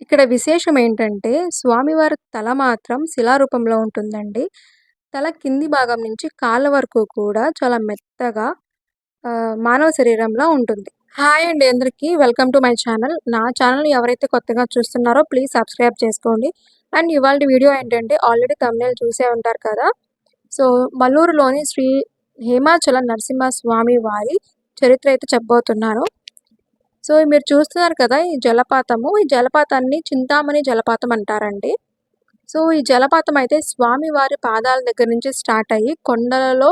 ఇక్కడ విశేషం ఏంటంటే స్వామివారి తల మాత్రం శిలారూపంలో ఉంటుందండి. తల కింది భాగం నుంచి కాళ్ళ వరకు కూడా చాలా మెత్తగా మానవ శరీరంలో ఉంటుంది. హాయ్ అండి అందరికీ. Welcome to my channel. నా ఛానల్ ఎవరైతే కొత్తగా చూస్తున్నారో ప్లీజ్ సబ్స్క్రైబ్ చేసుకోండి. అండ్ ఇవాళ వీడియో ఏంటంటే ఆల్రెడీ తమిళ చూసే ఉంటారు కదా! సో, మల్లూరులోని శ్రీ హేమాచల నరసింహ స్వామి వారి చరిత్ర అయితే చెప్పబోతున్నాను. సో, మీరు చూస్తున్నారు కదా! ఈ జలపాతము. ఈ జలపాతాన్ని చింతామణి జలపాతం అంటారండి. సో, ఈ జలపాతం అయితే స్వామివారి పాదాల దగ్గర నుంచి స్టార్ట్ అయ్యి కొండలలో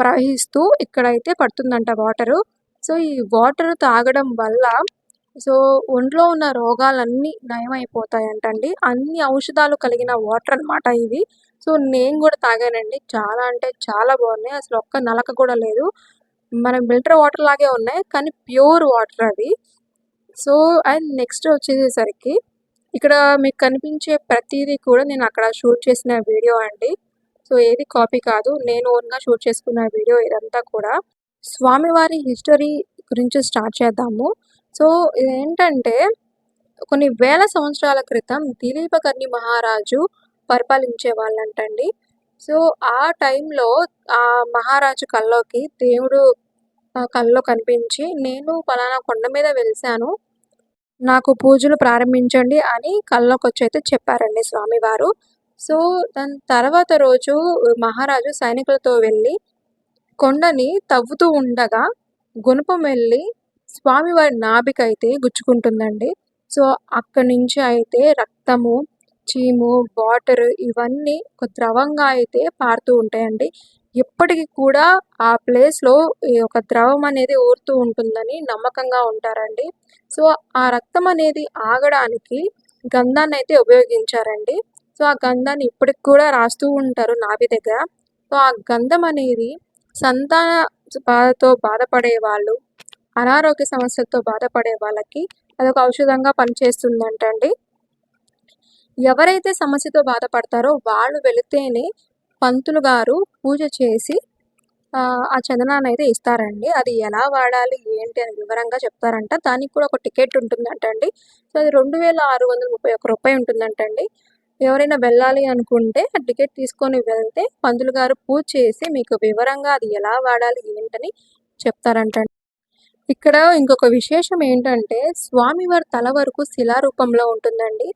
ప్రవహిస్తూ ఇక్కడైతే పడుతుందంట వాటరు. సో, ఈ వాటర్ తాగడం వల్ల సో, ఒంట్లో ఉన్న రోగాలన్నీ నయమైపోతాయంటండి. అన్ని ఔషధాలు కలిగిన వాటర్ అనమాట ఇవి. సో, నేను కూడా తాగానండి. చాలా అంటే చాలా బాగున్నాయి. అసలు ఒక్క నలక కూడా లేదు. మన ఫిల్టర్ వాటర్ లాగే ఉన్నాయి. కానీ ప్యూర్ వాటర్ అవి. సో, అండ్ నెక్స్ట్ వచ్చేసేసరికి ఇక్కడ మీకు కనిపించే ప్రతిదీ కూడా నేను అక్కడ షూట్ చేసిన వీడియో అండి. సో, ఏది కాపీ కాదు. నేను ఓన్‌గా షూట్ చేసుకున్న వీడియో ఇదంతా కూడా. స్వామివారి హిస్టరీ గురించి స్టార్ట్ చేద్దాము. సో, ఇదేంటంటే కొన్ని వేల సంవత్సరాల క్రితం దిలీపకర్ణి మహారాజు పరిపాలించే వాళ్ళంటండి. సో, ఆ టైంలో ఆ మహారాజు కల్లోకి దేవుడు కళ్ళలో కనిపించి నేను పలానా కొండ మీద వెలిసాను. నాకు పూజలు ప్రారంభించండి అని కల్లోకొచ్చైతే చెప్పారండి స్వామివారు. సో, దాని తర్వాత రోజు మహారాజు సైనికులతో వెళ్ళి కొండని తవ్వుతూ ఉండగా గుణపం వెళ్ళి స్వామివారి నాభికైతే గుచ్చుకుంటుందండి. సో, అక్కడి నుంచి అయితే రక్తము, చీము, వాటర్ ఇవన్నీ ఒక ద్రవంగా అయితే పారుతూ ఉంటాయండి. ఇప్పటికి కూడా ఆ ప్లేస్‌లో ఈ యొక్క ద్రవం అనేది ఊరుతూ ఉంటుందని నమ్మకంగా ఉంటారండి. సో, ఆ రక్తం అనేది ఆగడానికి గంధాన్ని అయితే ఉపయోగించారండి. సో, ఆ గంధాన్ని ఇప్పటికి కూడా రాస్తూ ఉంటారు నాభి దగ్గర. సో, ఆ గంధం అనేది సంతాన బాధతో బాధపడే వాళ్ళు, అనారోగ్య సమస్యలతో బాధపడే వాళ్ళకి అదొక ఔషధంగా పనిచేస్తుందంటండి. ఎవరైతే సమస్యతో బాధపడతారో వాళ్ళు వెళితేనే పంతులు గారు పూజ చేసి ఆ చందనాన్ని అయితే ఇస్తారండి. అది ఎలా వాడాలి, ఏంటి అని వివరంగా చెప్తారంట. దానికి కూడా ఒక టికెట్ ఉంటుందంటండి. సో, అది రూ. 2631 ఉంటుందంటండి. ఎవరైనా వెళ్ళాలి అనుకుంటే ఆ టికెట్ తీసుకొని వెళ్తే పంతులు గారు పూజ చేసి మీకు వివరంగా అది ఎలా వాడాలి, ఏంటని చెప్తారంటండి. ఇక్కడ ఇంకొక విశేషం ఏంటంటే స్వామివారి తల వరకు శిలారూపంలో ఉంటుందండి.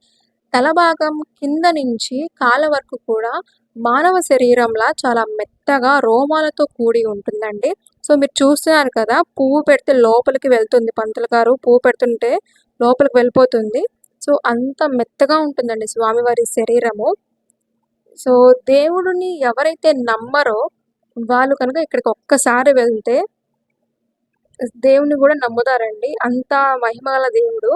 తల భాగం కింద నుంచి కాళ్ళ వరకు కూడా మానవ శరీరంలా చాలా మెత్తగా రోమాలతో కూడి ఉంటుందండి. సో, మీరు చూస్తున్నారు కదా! పువ్వు పెడితే లోపలికి వెళ్తుంది పంతులు గారు పువ్వు పెడుతుంటే లోపలికి వెళ్ళిపోతుంది. సో, అంత మెత్తగా ఉంటుందండి స్వామివారి శరీరము. సో, దేవుడిని ఎవరైతే నమ్మరో వాళ్ళు కనుక ఇక్కడికి ఒక్కసారి వెళ్తే దేవుడిని కూడా నమ్ముతారండి. అంత మహిమగల దేవుడు.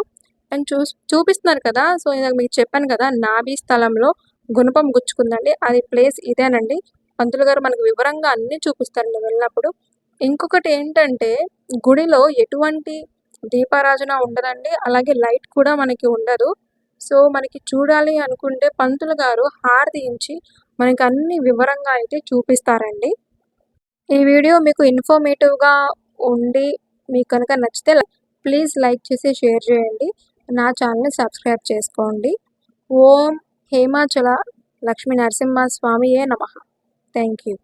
అండ్ చూ చూపిస్తున్నారు కదా! సో, ఇందాక మీకు చెప్పాను కదా! నాభి స్థలంలో గుణపం గుచ్చుకుందండి. అది ప్లేస్ ఇదేనండి. పంతులు గారు మనకు వివరంగా అన్నీ చూపిస్తారండి వెళ్ళినప్పుడు. ఇంకొకటి ఏంటంటే గుడిలో ఎటువంటి దీపారాజన ఉండదండి. అలాగే లైట్ కూడా మనకి ఉండదు. సో, మనకి చూడాలి అనుకుంటే పంతులు గారు హారతి ఇచ్చి మనకి అన్ని వివరంగా అయితే చూపిస్తారండి. ఈ వీడియో మీకు ఇన్ఫర్మేటివ్‌గా ఉండి మీకు కనుక నచ్చితే ప్లీజ్ లైక్ చేసి షేర్ చేయండి. నా ఛానల్‌ని సబ్స్క్రైబ్ చేసుకోండి. ఓం హేమాచల లక్ష్మీ నరసింహ స్వామియే నమః. Thank you.